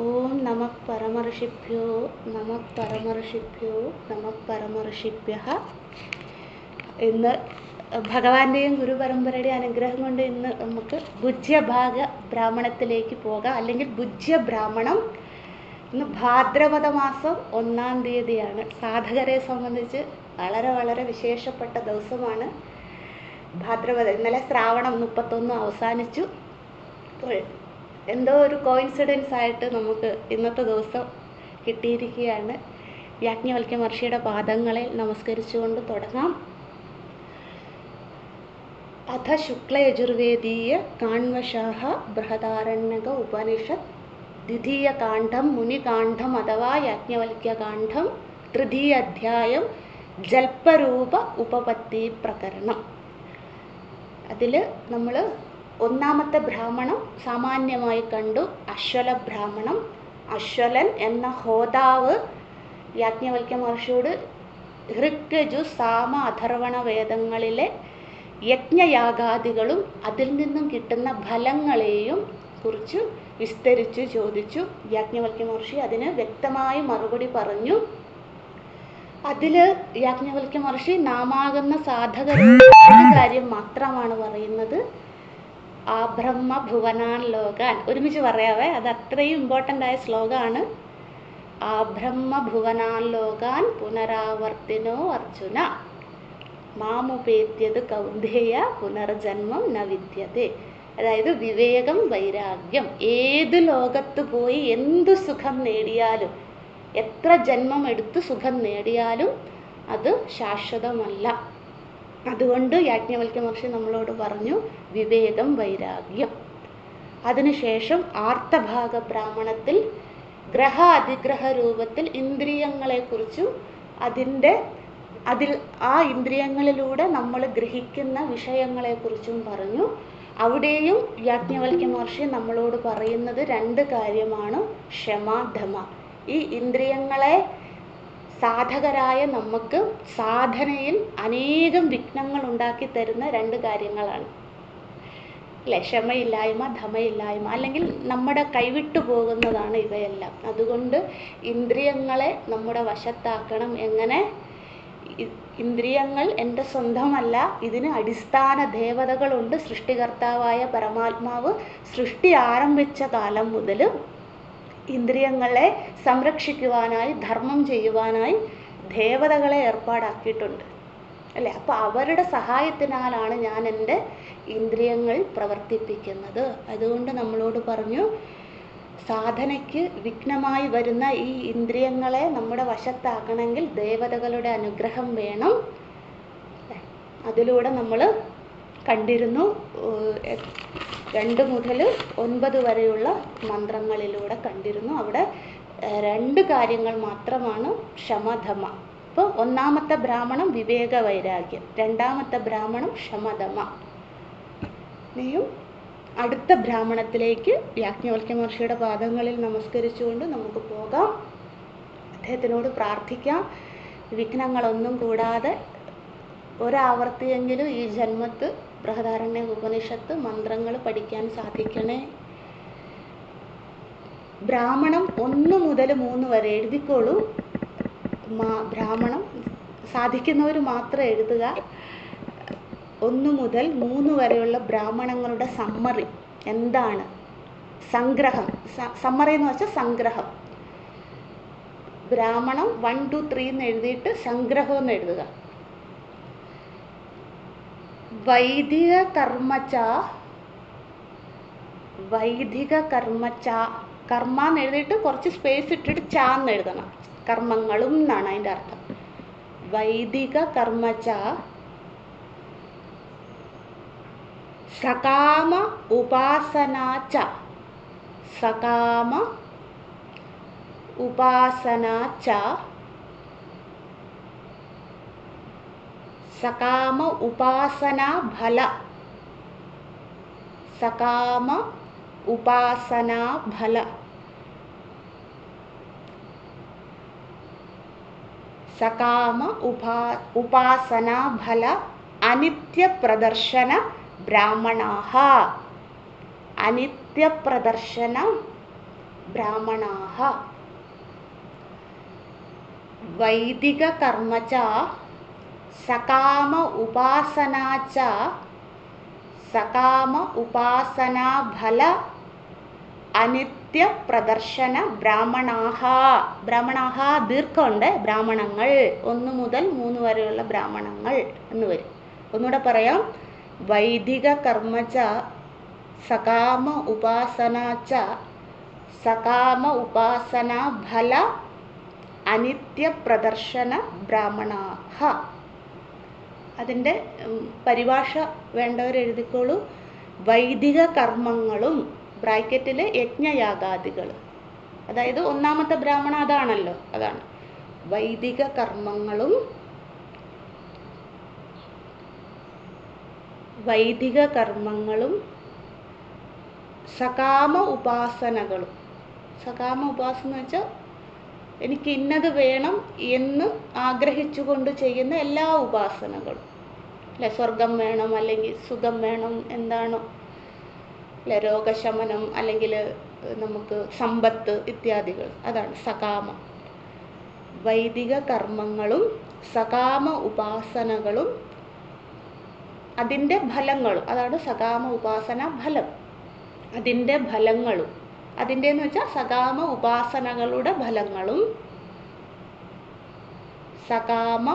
ഓം നമ പരമർഷിഭ്യോ നമ പരമർഷിഭ്യോ നമ പരമർഷിഭ്യ. ഇന്ന് ഭഗവാന്റെയും ഗുരുപരമ്പരയുടെയും അനുഗ്രഹം കൊണ്ട് ഇന്ന് നമുക്ക് ഭുജ്യഭാഗ ബ്രാഹ്മണത്തിലേക്ക് പോകാം. അല്ലെങ്കിൽ ഭുജ്യ ബ്രാഹ്മണം ഇന്ന് ഭാദ്രപദ മാസം ഒന്നാം തീയതിയാണ്. സാധകരെ സംബന്ധിച്ച് വളരെ വളരെ വിശേഷപ്പെട്ട ദിവസമാണ് ഭാദ്രപദ. ഇന്നലെ ശ്രാവണം മുപ്പത്തൊന്ന് അവസാനിച്ചു. അപ്പോൾ എന്തോ ഒരു കോയിൻസിഡൻസ് ആയിട്ട് നമുക്ക് ഇന്നത്തെ ദിവസം കിട്ടിയിരിക്കുകയാണ്. യാജ്ഞവൽക്യ മഹർഷിയുടെ പാദങ്ങളെ നമസ്കരിച്ചുകൊണ്ട് തുടങ്ങാം. അഥ ശുക്ലയജുർവേദീയ കാൺവശാഹ ബൃഹദാരണ്യക ഉപനിഷത്ത് ദ്വിതീയകാന്ഡം മുനികാന്ഡം അഥവാ യാജ്ഞവൽക്യകാന്ഡം തൃതീയ അധ്യായം ജൽപ്പരൂപ ഉപപത്തി പ്രകരണം. അതിൽ നമ്മൾ ഒന്നാമത്തെ ബ്രാഹ്മണം സാമാന്യമായി കണ്ടു അശ്വല ബ്രാഹ്മണം. അശ്വലൻ എന്ന ഹോതാവ് യാജ്ഞവൽക്യ മഹർഷിയോട് ഹൃഗ്യജു സാമ അഥർവണ വേദങ്ങളിലെ യജ്ഞയാഗാദികളും അതിൽ നിന്നും കിട്ടുന്ന ഫലങ്ങളെയും കുറിച്ച് വിസ്തരിച്ച് ചോദിച്ചു. യാജ്ഞവൽക്യ മഹർഷി അതിന് വ്യക്തമായി മറുപടി പറഞ്ഞു. അതിൽ യാജ്ഞവൽക്യ മഹർഷി നാമാകുന്ന സാധകരുടെ കാര്യം മാത്രമാണ് പറയുന്നത്. ആ ബ്രഹ്മ ഭുവനാൻ ലോകാൻ. ഒരുമിച്ച് പറയാവേ അത് അത്രയും ഇമ്പോർട്ടന്റ് ആയ ശ്ലോകമാണ് ആ ബ്രഹ്മ ഭുവനാൻ ലോകാൻ പുനരാവർത്തിനോ അർജുന. മാമുപേത്യത് കൗന്ദേയ പുനർജന്മം ന വിദ്യത്തെ. അതായത് വിവേകം വൈരാഗ്യം ഏത് ലോകത്ത് പോയി എന്ത് സുഖം നേടിയാലും എത്ര ജന്മം എടുത്ത് സുഖം നേടിയാലും അത് ശാശ്വതമല്ല. അതുകൊണ്ട് യാജ്ഞവൽക്യ മഹർഷി നമ്മളോട് പറഞ്ഞു വിവേകം വൈരാഗ്യം. അതിനുശേഷം ആർത്തഭാഗ ബ്രാഹ്മണത്തിൽ ഗ്രഹ അതിഗ്രഹ രൂപത്തിൽ ഇന്ദ്രിയങ്ങളെക്കുറിച്ചും അതിന്റെ അതിൽ ആ ഇന്ദ്രിയങ്ങളിലൂടെ നമ്മൾ ഗ്രഹിക്കുന്ന വിഷയങ്ങളെക്കുറിച്ചും പറഞ്ഞു. അവിടെയും യാജ്ഞവൽക്യ മഹർഷി നമ്മളോട് പറയുന്നത് രണ്ട് കാര്യമാണ് ക്ഷമ ധമ. ഈ ഇന്ദ്രിയങ്ങളെ സാധകരായ നമുക്ക് സാധനയിൽ അനേകം വിഘ്നങ്ങൾ ഉണ്ടാക്കി തരുന്ന രണ്ട് കാര്യങ്ങളാണ്. അല്ലെ? ക്ഷമയില്ലായ്മ ധമയില്ലായ്മ അല്ലെങ്കിൽ നമ്മുടെ കൈവിട്ടു പോകുന്നതാണ് ഇവയെല്ലാം. അതുകൊണ്ട് ഇന്ദ്രിയങ്ങളെ നമ്മുടെ വശത്താക്കണം. എങ്ങനെ? ഇന്ദ്രിയങ്ങൾ എന്റെ സ്വന്തമല്ല. ഇതിന് അടിസ്ഥാന ദേവതകളുണ്ട്. സൃഷ്ടികർത്താവായ പരമാത്മാവ് സൃഷ്ടി ആരംഭിച്ച കാലം മുതൽ ഇന്ദ്രിയങ്ങളെ സംരക്ഷിക്കുവാനായി ധർമ്മം ചെയ്യുവാനായി ദേവതകളെ ഏർപ്പാടാക്കിയിട്ടുണ്ട്. അല്ലേ? അപ്പോൾ അവരുടെ സഹായത്തിനാലാണ് ഞാൻ എന്റെ ഇന്ദ്രിയങ്ങൾ പ്രവർത്തിപ്പിക്കുന്നത്. അതുകൊണ്ട് നമ്മളോട് പറഞ്ഞു സാധനയ്ക്ക് വിഘ്നമായി വരുന്ന ഈ ഇന്ദ്രിയങ്ങളെ നമ്മുടെ വശത്താക്കണമെങ്കിൽ ദേവതകളുടെ അനുഗ്രഹം വേണം. അതിലൂടെ നമ്മൾ കണ്ടിരുന്നു രണ്ട് മുതൽ ഒൻപത് വരെയുള്ള മന്ത്രങ്ങളിലൂടെ കണ്ടിരുന്നു. അവിടെ രണ്ട് കാര്യങ്ങൾ മാത്രമാണ് ക്ഷമധമ. ഇപ്പോൾ ഒന്നാമത്തെ ബ്രാഹ്മണം വിവേക വൈരാഗ്യം രണ്ടാമത്തെ ബ്രാഹ്മണം ക്ഷമധമ. ഇനിയും അടുത്ത ബ്രാഹ്മണത്തിലേക്ക് യാജ്ഞവൽക്യ മഹർഷിയുടെ പാദങ്ങളിൽ നമസ്കരിച്ചുകൊണ്ട് നമുക്ക് പോകാം. അദ്ദേഹത്തിനോട് പ്രാർത്ഥിക്കാം. വിഘ്നങ്ങളൊന്നും കൂടാതെ ഒരാവർത്തിയെങ്കിലും ഈ ജന്മത്ത് ബൃഹദാരണ്യ ഉപനിഷത്ത് മന്ത്രങ്ങൾ പഠിക്കാൻ സാധിക്കണേ. ബ്രാഹ്മണം ഒന്ന് മുതൽ മൂന്ന് വരെ എഴുതിക്കോളൂ. ബ്രാഹ്മണം സാധിക്കുന്നവർ മാത്രം എഴുതുക. ഒന്ന് മുതൽ മൂന്ന് വരെയുള്ള ബ്രാഹ്മണങ്ങളുടെ സമ്മറി എന്താണ്? സംഗ്രഹം. സമ്മറി എന്ന് വെച്ചാൽ സംഗ്രഹം. ബ്രാഹ്മണം വൺ ടു ത്രീ എന്ന് എഴുതിയിട്ട് സംഗ്രഹം എന്ന് എഴുതുക. വൈദിക കർമ്മച്ച വൈദിക കർമ്മച്ച കർമ്മ എന്ന് എഴുതിയിട്ട് കുറച്ച് സ്പേസ് ഇട്ടിട്ട് ച എന്ന് എഴുതണം. കർമ്മങ്ങളും എന്നാണ് അതിന്റെ അർത്ഥം. വൈദിക കർമ്മച്ച സകാമ ഉപാസനാച്ച സകാമ ഉപാസനാച്ച സകാമ ഉപാസന ഫല സകാമ ഉപാസന ഫല സകാമ ഉപാ ഉപാസന ഫല അനിത്യ പ്രദർശന ബ്രാഹ്മണാഹ അനിത്യപ്രദർശന ബ്രാഹ്മണാഹ വൈദിക കർമ്മ ച സകാമ ഉപാസനാച്ച സകാമ ഉപാസനാ ഫല അനിത്യ പ്രദർശന ബ്രാഹ്മണാഹ. ബ്രാഹ്മണാഹ ദീർഘമുണ്ട്. ബ്രാഹ്മണങ്ങൾ. ഒന്ന് മുതൽ മൂന്ന് വരെയുള്ള ബ്രാഹ്മണങ്ങൾ എന്ന് വരും. ഒന്നുകൂടെ പറയാം. വൈദിക കർമ്മച സകാമ ഉപാസനാച്ച സകാമ ഉപാസന ഫല അനിത്യ പ്രദർശന ബ്രാഹ്മണാഹ. അതിന്റെ പരിഭാഷ വേണ്ടവർ എഴുതിക്കോളൂ. വൈദിക കർമ്മങ്ങളും ബ്രാക്കറ്റിൽ യജ്ഞയാഗാദികൾ. അതായത് ഒന്നാമത്തെ ബ്രാഹ്മണ അതാണല്ലോ അതാണ്. വൈദിക കർമ്മങ്ങളും വൈദിക കർമ്മങ്ങളും സകാമ ഉപാസനകളും. സകാമ ഉപാസന വെച്ചാൽ എനിക്ക് ഇന്നത് വേണം എന്ന് ആഗ്രഹിച്ചുകൊണ്ട് ചെയ്യുന്ന എല്ലാ ഉപാസനകളും. അല്ലെ സ്വർഗം വേണം അല്ലെങ്കിൽ സുഖം വേണം എന്താണോ? അല്ലെ രോഗശമനം അല്ലെങ്കിൽ നമുക്ക് സമ്പത്ത് ഇത്യാദികൾ. അതാണ് സകാമ. വൈദിക കർമ്മങ്ങളും സകാമ ഉപാസനകളും അതിന്റെ ഫലങ്ങളും. അതാണ് സകാമ ഉപാസന ഫലം. അതിന്റെ ഫലങ്ങളും അതിന്റെ എന്ന് വെച്ചാൽ സകാമ ഉപാസനകളുടെ ഫലങ്ങളും സകാമ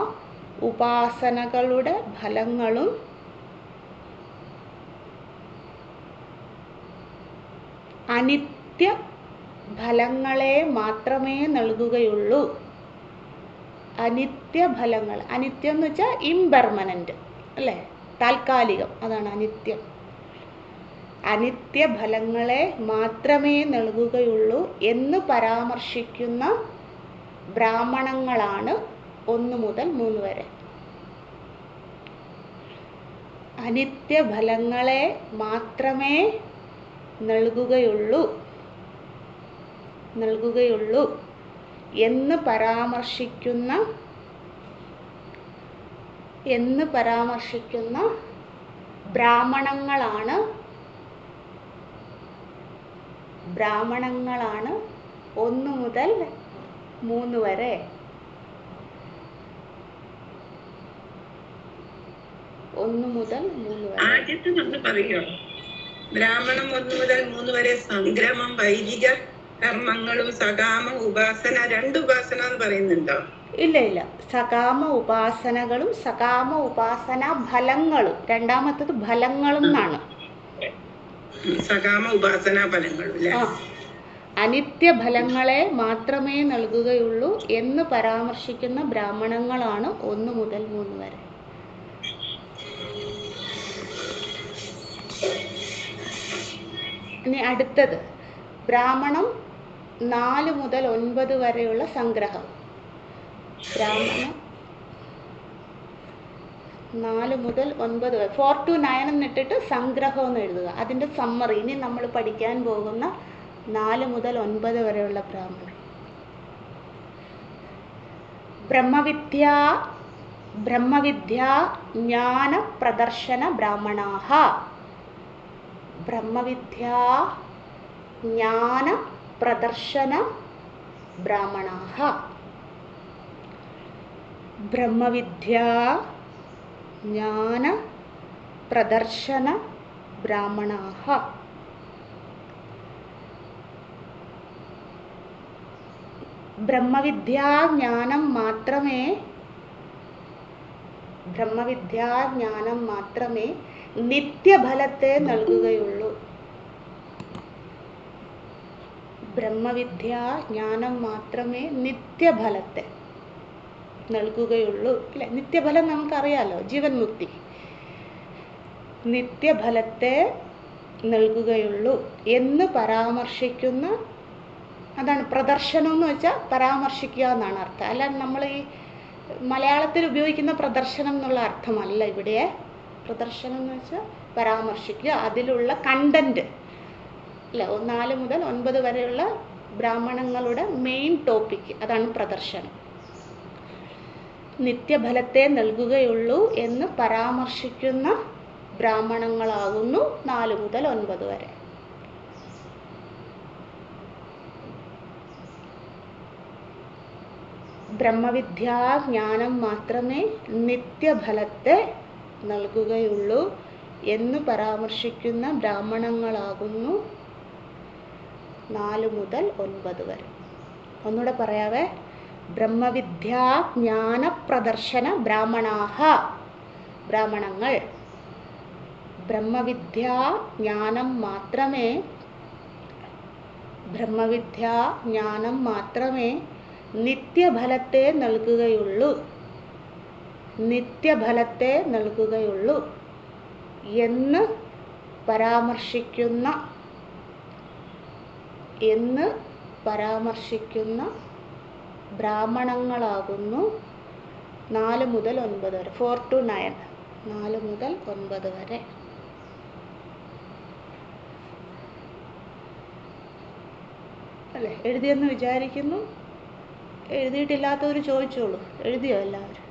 ഉപാസനകളുടെ ഫലങ്ങളും അനിത്യ ഫലങ്ങളെ മാത്രമേ നൽകുകയുള്ളൂ. അനിത്യ ഫലങ്ങൾ അനിത്യം എന്ന് വെച്ചാൽ ഇംപെർമനന്റ് അല്ലേ? താൽക്കാലികം അതാണ് അനിത്യം. അനിത്യ ഫലങ്ങളെ മാത്രമേ നൽകുകയുള്ളൂ എന്ന് പരാമർശിക്കുന്ന ബ്രാഹ്മണങ്ങളാണ് ഒന്ന് മുതൽ മൂന്ന് വരെ. അനിത്യഫലങ്ങളെ മാത്രമേ നൽകുകയുള്ളൂ നൽകുകയുള്ളൂ എന്ന് പരാമർശിക്കുന്ന എന്ന് പരാമർശിക്കുന്ന ബ്രാഹ്മണങ്ങളാണ് ബ്രാഹ്മണങ്ങളാണ് ഒന്ന് മുതൽ മൂന്ന് വരെ. ഒന്ന് മുതൽ മൂന്ന് വരെ. ആദ്യത്തെ ഒന്ന് പറയോ ബ്രാഹ്മണം ഒന്ന് മുതൽ മൂന്ന് വരെ സംഗ്രമം വൈദിക കർമ്മങ്ങളും സകാമ ഉപാസന രണ്ട് ഉപാസന എന്ന് പറയുന്നുണ്ടോ? ഇല്ല ഇല്ല. സകാമ ഉപാസനകളും സകാമ ഉപാസന ഫലങ്ങളും. രണ്ടാമത്തത് ഫലങ്ങളും എന്നാണ് സകാമ ഉപാസന ഫലങ്ങൾ അല്ലെ അനിത്യ ഫലങ്ങളെ മാത്രമേ നൽകുകയുള്ളൂ എന്ന് പരാമർശിക്കുന്ന ബ്രാഹ്മണങ്ങളാണ് ഒന്ന് മുതൽ മൂന്ന് വരെ. ഇനി അടുത്തത്. ബ്രാഹ്മണം നാല് മുതൽ ഒൻപത് വരെയുള്ള സംഗ്രഹം. ബ്രാഹ്മണം നാല് മുതൽ ഒൻപത് വരെ. ഫോർ ടു നയൻ എന്നിട്ടിട്ട് സംഗ്രഹം എന്ന് എഴുതുക. അതിന്റെ സമ്മറി ഇനി നമ്മൾ പഠിക്കാൻ പോകുന്ന നാല് മുതൽ ഒൻപത് വരെയുള്ള ബ്രാഹ്മണൻ ബ്രഹ്മവിദ്യ ബ്രഹ്മവിദ്യ ജ്ഞാന പ്രദർശന ബ്രാഹ്മണാഹ. ബ്രഹ്മവിദ്യ ജ്ഞാന പ്രദർശന ബ്രാഹ്മണാഹ. ബ്രഹ്മവിദ്യ ജ്ഞാന പ്രദർശന ബ്രാഹ്മണാഹ ബ്രഹ്മവിദ്യാജ്ഞാനം മാത്രമേ ബ്രഹ്മവിദ്യാജ്ഞാനം മാത്രമേ നിത്യഫലത്തെ നൽകുകയുള്ളൂ ബ്രഹ്മവിദ്യാജ്ഞാനം മാത്രമേ നിത്യഫലത്തെ നൽകുകയുള്ളൂ. അല്ലെ നിത്യഫലം നമുക്കറിയാലോ? ജീവൻ മുക്തി നിത്യഫലത്തെ നൽകുകയുള്ളൂ എന്ന് പരാമർശിക്കുന്ന അതാണ് പ്രദർശനം എന്ന് വെച്ചാൽ പരാമർശിക്കുക എന്നാണ് അർത്ഥം. അല്ല നമ്മൾ ഈ മലയാളത്തിൽ ഉപയോഗിക്കുന്ന പ്രദർശനം എന്നുള്ള അർത്ഥമല്ല ഇവിടെ. പ്രദർശനം എന്ന് വെച്ചാൽ പരാമർശിക്കുക. അതിലുള്ള കണ്ടന്റ് അല്ല നാല് മുതൽ ഒൻപത് വരെയുള്ള ബ്രാഹ്മണങ്ങളുടെ മെയിൻ ടോപ്പിക് അതാണ് പ്രദർശനം. നിത്യഫലത്തെ നൽകുകയുള്ളൂ എന്ന് പരാമർശിക്കുന്ന ബ്രാഹ്മണങ്ങളാകുന്നു നാല് മുതൽ ഒൻപത് വരെ. ബ്രഹ്മവിദ്യാ ജ്ഞാനം മാത്രമേ നിത്യഫലത്തെ നൽകുകയുള്ളൂ എന്ന് പരാമർശിക്കുന്ന ബ്രാഹ്മണങ്ങളാകുന്നു നാല് മുതൽ ഒൻപത് വരെ. ഒന്നുകൂടെ പറയാവേ ബ്രഹ്മവിദ്യാജ്ഞാന പ്രദർശന ബ്രാഹ്മണാഹ. ബ്രാഹ്മണങ്ങൾ. ബ്രഹ്മവിദ്യാജ്ഞാനം മാത്രമേ ബ്രഹ്മവിദ്യാജ്ഞാനം മാത്രമേ നിത്യഫലത്തെ നൽകുകയുള്ളൂ. നിത്യഫലത്തെ നൽകുകയുള്ളൂ എന്ന് പരാമർശിക്കുന്ന എന്ന് പരാമർശിക്കുന്ന ബ്രാഹ്മണങ്ങളാകുന്നു. നാല് മുതൽ ഒൻപത് വരെ. ഫോർ ടു നയൻ നാല് മുതൽ ഒൻപത് വരെ. അല്ലേ? എഴുതിയെന്ന് വിചാരിക്കുന്നു. എഴുതിയിട്ടില്ലാത്തവർ ചോദിച്ചോളൂ. എഴുതിയോ എല്ലാവരും?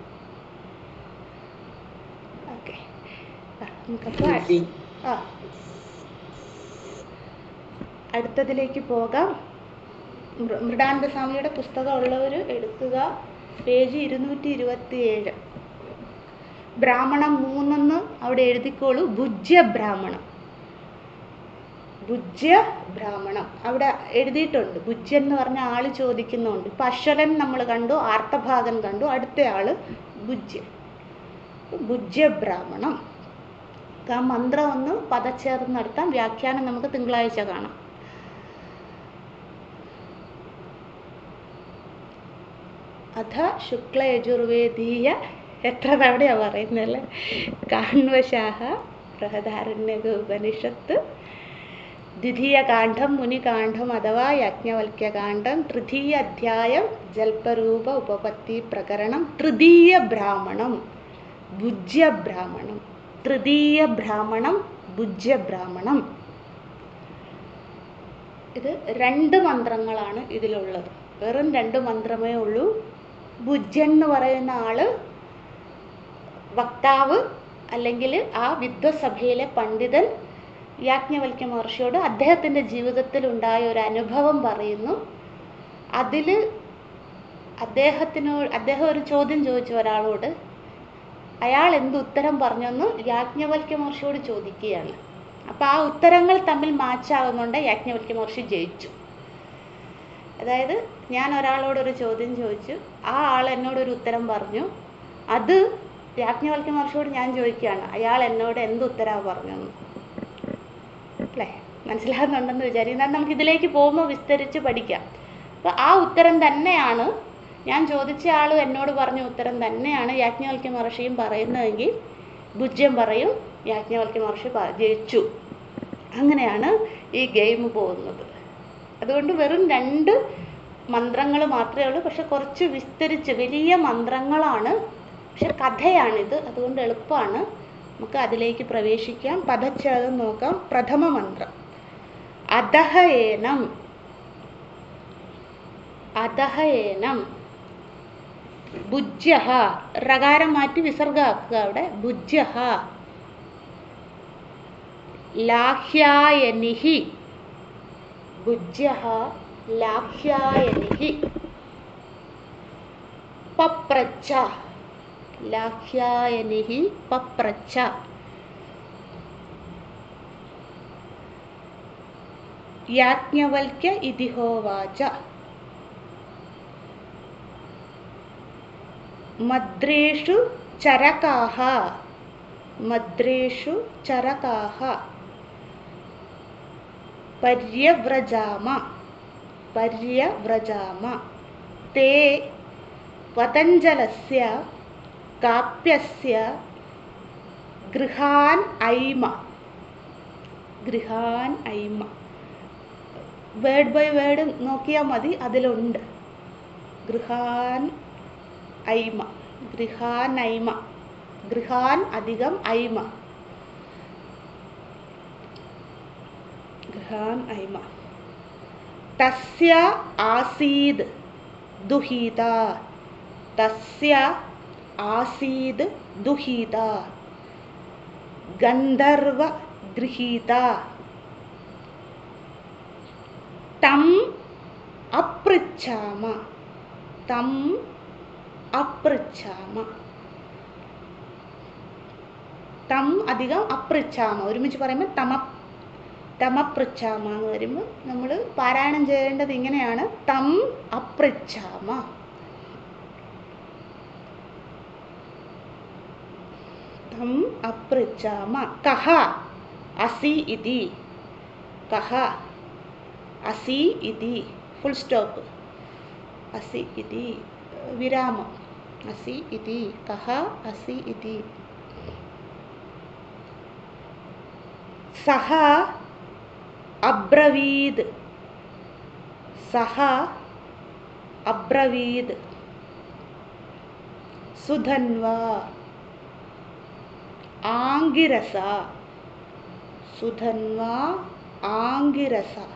ഓക്കെ. നമുക്കപ്പോൾ ആ. അടുത്തതിലേക്ക് പോകാം. മൃ- മൃഡാനന്ദ സ്വാമിയുടെ പുസ്തകം ഉള്ളവർ എടുക്കുക. പേജ് ഇരുന്നൂറ്റി ഇരുപത്തി ഏഴ് ബ്രാഹ്മണം മൂന്നെന്ന് അവിടെ എഴുതിക്കോളൂ. ഭുജ്യ ബ്രാഹ്മണം ഭുജ്യ ബ്രാഹ്മണം അവിടെ എഴുതിയിട്ടുണ്ട്. ഭുജ്യൻ എന്ന് പറഞ്ഞ ആൾ ചോദിക്കുന്നുണ്ട്. ഇപ്പം നമ്മൾ കണ്ടു ആർത്തഭാഗൻ കണ്ടു. അടുത്ത ആൾ ഭുജ്യൻ ഭുജ്യ. ബ്രാഹ്മണം ആ മന്ത്രം ഒന്ന് പദച്ചേർന്ന് നടത്താം. വ്യാഖ്യാനം നമുക്ക് തിങ്കളാഴ്ച കാണാം. അഥ ശുക്ലയജുർവേദീയ. എത്ര തവണയാ പറയുന്നല്ലേ കാൺവശാഹ ബൃഹദാരണ്യക ഉപനിഷത്ത് ദ്വിതീയകാന്ഡം മുനികാന്ഡം അഥവാ യജ്ഞവൽക്യകാന്ഡം. തൃതീയ അധ്യായം ജൽപരൂപ ഉപപത്തി പ്രകരണം. തൃതീയ ബ്രാഹ്മണം ഭുജ്യ ബ്രാഹ്മണം. തൃതീയ ബ്രാഹ്മണം ഭുജ്യ ബ്രാഹ്മണം. ഇത് രണ്ട് മന്ത്രങ്ങളാണ് ഇതിലുള്ളത്. വെറും രണ്ട് മന്ത്രമേ ഉള്ളൂ. ഭുജ്യൻ എന്ന് പറയുന്ന ആൾ വക്താവ് അല്ലെങ്കിൽ ആ വിദ്വസഭയിലെ പണ്ഡിതൻ യാജ്ഞവൽക്യ മഹർഷിയോട് അദ്ദേഹത്തിന്റെ ജീവിതത്തിൽ ഉണ്ടായ ഒരു അനുഭവം പറയുന്നു. അതിൽ അദ്ദേഹത്തിനോട് അദ്ദേഹം ഒരു ചോദ്യം ചോദിച്ചു ഒരാളോട് അയാൾ എന്ത് ഉത്തരം പറഞ്ഞെന്ന് യാജ്ഞവൽക്യ മഹർഷിയോട് ചോദിക്കുകയാണ്. അപ്പോൾ ആ ഉത്തരങ്ങൾ തമ്മിൽ മാച്ചാകുന്നുണ്ട് യാജ്ഞവൽക്യ മഹർഷി ജയിച്ചു. അതായത് ഞാൻ ഒരാളോട് ഒരു ചോദ്യം ചോദിച്ചു. ആ ആൾ എന്നോട് ഒരു ഉത്തരം പറഞ്ഞു. അത് യാജ്ഞവൽക്യ മഹർഷിയോട് ഞാൻ ചോദിക്കുകയാണ്. അയാൾ എന്നോട് എന്ത് ഉത്തരവാ പറഞ്ഞെന്ന് അല്ലേ? മനസ്സിലാകുന്നുണ്ടെന്ന് വിചാരിക്കും എന്നാൽ നമുക്ക് ഇതിലേക്ക് പോകുമ്പോൾ വിസ്തരിച്ച് പഠിക്കാം. അപ്പോൾ ആ ഉത്തരം തന്നെയാണ്. ഞാൻ ചോദിച്ച ആൾ എന്നോട് പറഞ്ഞ ഉത്തരം തന്നെയാണ് യാജ്ഞവൽക്യ മഹർഷിയും പറയുന്നതെങ്കിൽ ഭുജ്യം പറയും. യാജ്ഞവൽക്യ മഹർഷി ജയിച്ചു. അങ്ങനെയാണ് ഈ ഗെയിം പോകുന്നത്. അതുകൊണ്ട് വെറും രണ്ട് മന്ത്രങ്ങൾ മാത്രമേ ഉള്ളൂ. പക്ഷെ കുറച്ച് വിസ്തരിച്ച് വലിയ മന്ത്രങ്ങളാണ്. പക്ഷെ കഥയാണിത്. അതുകൊണ്ട് എളുപ്പമാണ്. നമുക്ക് അതിലേക്ക് പ്രവേശിക്കാം. പദച്ഛേദം നോക്കാം. പ്രഥമ മന്ത്രം. അധഹയേനം. അധഹയേനം. ഭുജ്യഹ. റകാരം മാറ്റി വിസർഗാക്കുക അവിടെ. ഭുജ്യഹ. ലാഹ്യായനിഹി. ഭുജ്യ ലാഹ്യായനിഹി പപ്രച്ഛ ലാഹ്യായനിഹി പപ്രച്ഛ യാജ്ഞവൽക്യ ഇതിഹോവാച മദ്രേഷു ചരകാഹ മദ്രേഷു ചരകാഹ പര്യവ്രജാമ. പര്യവ്രജാമ. തേ പതഞ്ജലസ്യ കാപ്യസ്യ ഗൃഹാൻ ഐമ. ഗൃഹാൻ ഐമ. വേർഡ് ബൈ വേർഡ് നോക്കിയാൽ മതി അതിലുണ്ട്. ഗൃഹാൻ ഐമ. ഗൃഹാൻ ഐമ. ഗൃഹാൻ അധികം ഐമ. ഗൃഹാൻ ഐമ തസ്യ ആസീദ് ദുഹീത. തസ്യ ആസീദ് ദുഹീത. ഗന്ധർവ ഗൃഹീത. തം അപൃച്ഛാമ തം അപൃച്ഛാമ തം അധികം അപൃച്ഛാമ ഒരുമിച്ച് പറയുമ്പോൾ തമ തമപൃച്ഛാമ എന്ന് വരുമ്പോൾ നമ്മൾ പാരായണം ചെയ്യേണ്ടത് ഇങ്ങനെയാണ്. തം അപൃച്ഛാമ തം അപൃച്ഛാമ കഹ. അസി ഇതി. കഹ. അസി ഇതി. ഫുൾ സ്റ്റോപ്പ് അസി ഇതി. വിരാമം. അസി ഇതി. കഹ. അസി ഇതി. സഹ अब्रवीद सः अब्रवीद सुधन्वा आंगिरसा सुधन्वा आंगिरसा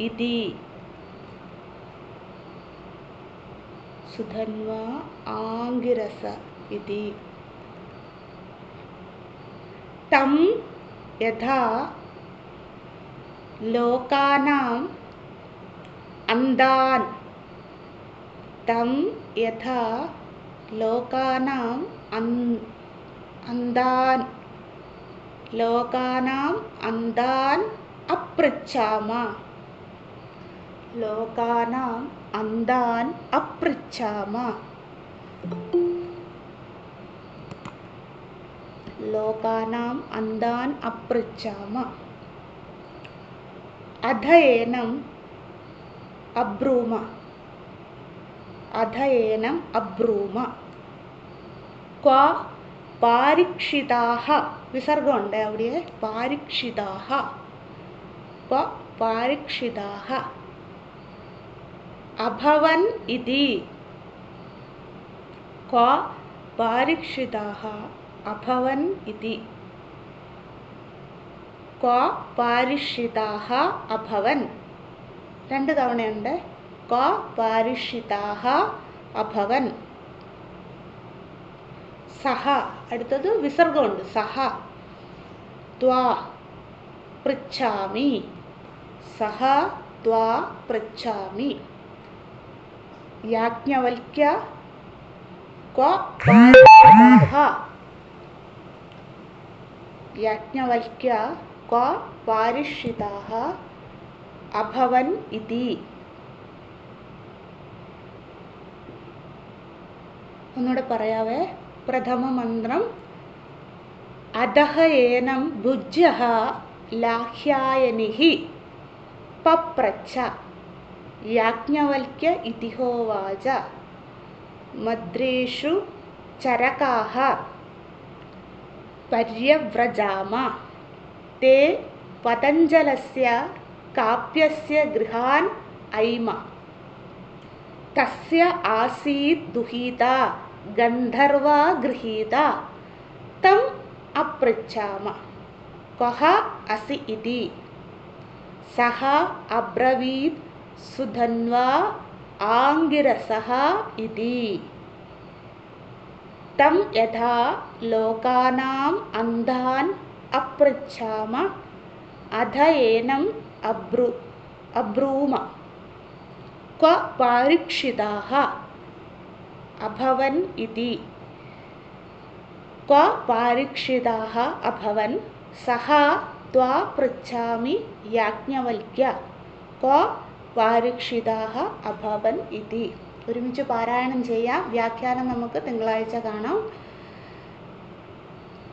इति सुधन्वा आंगिरसा इति तम यथा लोकानाम् अन्धान् तं यथा लोकानाम् अन् अन्धान् लोकानाम् अन्धान् अपृच्छाम। लोकानाम् अन्धान् अपृच्छाम। लोकानाम् अन्धान् अपृच्छाम। അധയേനം അബ്രൂമ അധയേനം അബ്രൂമ ക്വ പാരിക്ഷിതാഹ വിസർഗമുണ്ട് അവിടെ. പാരിക്ഷിതാഹ. ക്വ? പാരിക്ഷിതാഹ. അഭവൻ ഇതി. ക്വ? പാരിക്ഷിതാഹ. അഭവൻ ഇതി. ക്വ പാരിഷിതാഹ അഭവൻ. രണ്ട് തവണയുണ്ട്. ക്വ പാരിഷിതാഹ അഭവൻ. സഹ. അടുത്തത് വിസർഗമുണ്ട്. സഹ. ത്വാ പൃച്ഛാമി. സഹ ത്വാ പൃച്ഛാമി. യാജ്ഞവൽക്യ യാജ്ഞവൽക്യ ക്വ പാരിഷിതാഹ അഭവൻ ഇതി ഒന്നുകൂടെ പറയാവേ പ്രഥമ മന്ത്രം അധഹ ഏനം ഭുജ്യ ലാഹ്യായനി പപ്രച്ഛ യാജ്ഞവൽക്യ ഇതിഹോവാച മദ്രേഷു ചരകാഹ पर्यव्रजाम ते पतञ्जलस्य काप्यस्य गृहान् ऐम। तस्य आसीत् दुहिता गन्धर्वा गृहीता। तम् अपृच्छाम। कः असि इति? सः अब्रवीत् सुधन्वा आङ्गिरसः इति। तं यथा लोकानाम् अन्धान् അപ്രച്ഛാമ അധയേനം അബ്രു അബ്രൂമ. ക്വ പാരിക്ഷിതാഹ അഭവൻ ഇതി. ക്വ പാരിക്ഷിതാഹ അഭവൻ സഹ ത്വാ പൃച്ഛാമി യാജ്ഞവൽക്യ. ക്വ പാരിക്ഷിതാഹ അഭവൻ ഇതി. ഒരുമിച്ച് പാരായണം ചെയ്യാം. വ്യാഖ്യാനം നമുക്ക് തിങ്കളാഴ്ച കാണാം.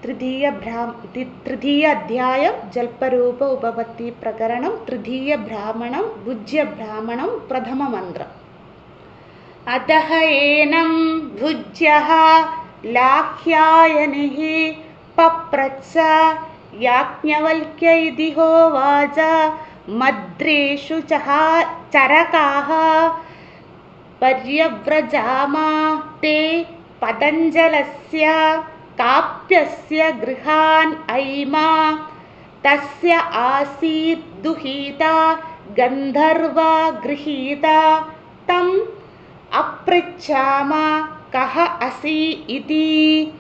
तृतीय ब्राह्म तृतीय अध्यायं जल्परूप उपपत्ति प्रकरण तृतीय ब्राह्मण भुज्य ब्राह्मण प्रथम मंत्र अतः एनम भुज्य लाख्यायनिः पप्रत्स याज्ञवल्क्य इति होवाच, मद्रेषु चहा चरकाः पर्यव्रजामा ते पतञ्जलस्य काप्यस्य गृहान् ऐमा तस्य आसीत् दुहिता गन्धर्वा गृहीता तम् अपृच्छाम कः असि इति।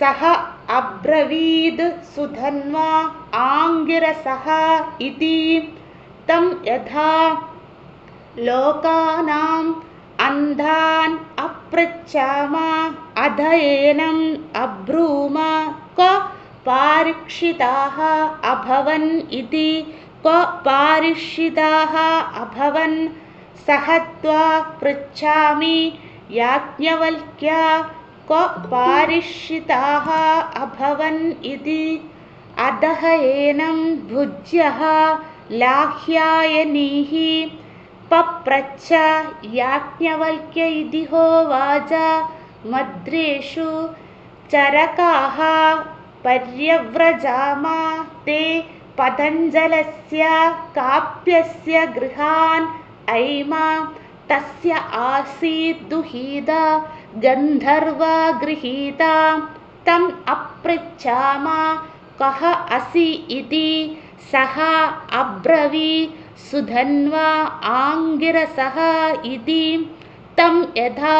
सः अब्रवीद् सुधन्वा आङ्गिरसः इति। तं यथा लोकानाम् अन्धान् अप् अपृच्छाम अध एनम् अब्रूम क्व पारीक्षिताः अभवन् इति क्व पारीक्षिताः अभवन् सः त्वा पृच्छामि याज्ञवल्क्य क्व पारीक्षिताः अभवन् इति अधः एनं भुज्यः लाह्यायनीः पप्रच्छ याज्ञवल्क्य इति होवाच। मद्रेषु चरकाः पर्यव्रजाम ते पतञ्जलस्य काप्यस्य गृहान् ऐमा। तस्य आसीत् दुहिता गन्धर्वा गृहीता। तम् अपृच्छाम कः असि इति सः अब्रवी सुधन्वा आङ्गिरसः इति तं यथा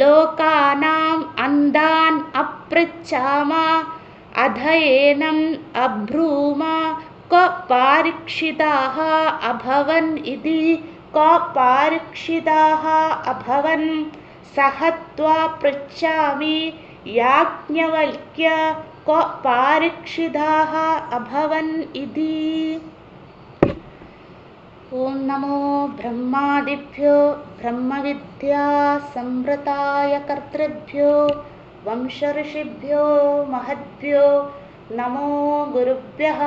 लोकानाम् अन्धान् अपृच्छाम अध एनम् अब्रूम क्व पारीक्षिताः अभवन् इति क्व पारीक्षिताः अभवन् सः त्वा पृच्छामि याज्ञवल्क्य क्व पारीक्षिताः अभवन् इति ॐ नमो ब्रह्मादिभ्यो ब्रह्मविद्यासंवृताय कर्तृभ्यो वंशऋषिभ्यो महद्भ्यो नमो गुरुभ्यः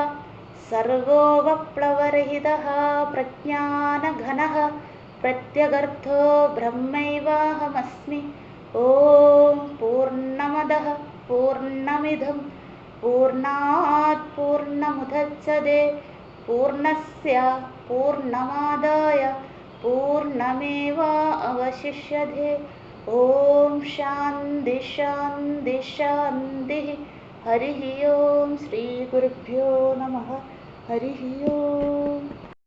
सर्वोपप्लवरहितः प्रज्ञानघनः प्रत्यगर्थो ब्रह्मैवाहमस्मि। ॐ पूर्णमदः पूर्णमिदं पूर्णात् पूर्णमुदच्छते पूर्णस्य पूर्णमादाय पूर्णमेव अवशिष्यते ॐ शान्ति हरिः ॐ श्रीगुरुभ्यो नमः। हरिः ॐ